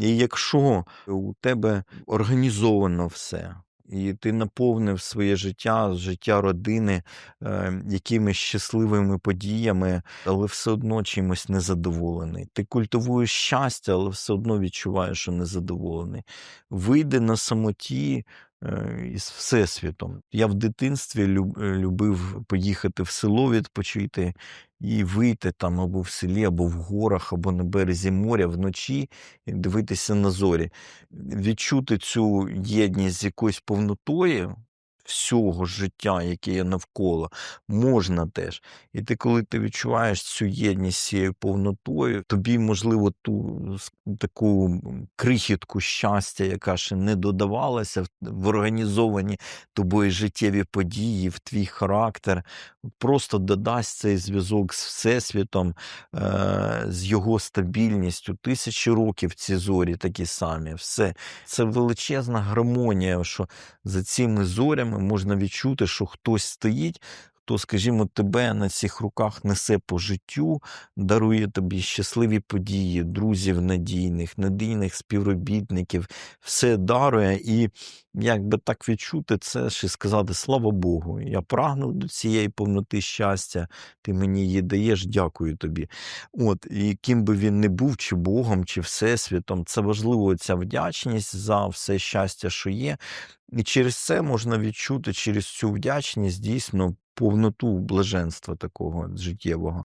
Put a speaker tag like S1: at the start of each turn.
S1: І якщо у тебе організовано все, і ти наповнив своє життя, життя родини е, якимись щасливими подіями, але все одно чимось незадоволений. Ти культивуєш щастя, але все одно відчуваєш, що незадоволений. Вийди на самоті із Всесвітом. Я в дитинстві е, любив поїхати в село відпочити і вийти там або в селі, або в горах, або на березі моря вночі і дивитися на зорі. Відчути цю єдність з якоюсь повнотою всього життя, яке є навколо, можна теж. І ти, коли ти відчуваєш цю єдність з цією повнотою, тобі, можливо, ту таку крихітку щастя, яка ще не додавалася в, в організовані тобою життєві події, в твій характер, просто додасть цей зв'язок з Всесвітом, е, з його стабільністю. Тисячі років ці зорі такі самі. Все. Це величезна гармонія, що за цими зорями можна відчути, що хтось стоїть. Хто, скажімо, тебе на цих руках несе по життю, дарує тобі щасливі події, друзів надійних, надійних співробітників, все дарує. І як би так відчути це ще сказати слава Богу. Я прагнув до цієї повноти щастя, ти мені її даєш, дякую тобі. От, і ким би він не був, чи Богом, чи Всесвітом, це важливо ця вдячність за все щастя, що є. І через це можна відчути через цю вдячність дійсно повноту блаженства такого життєвого.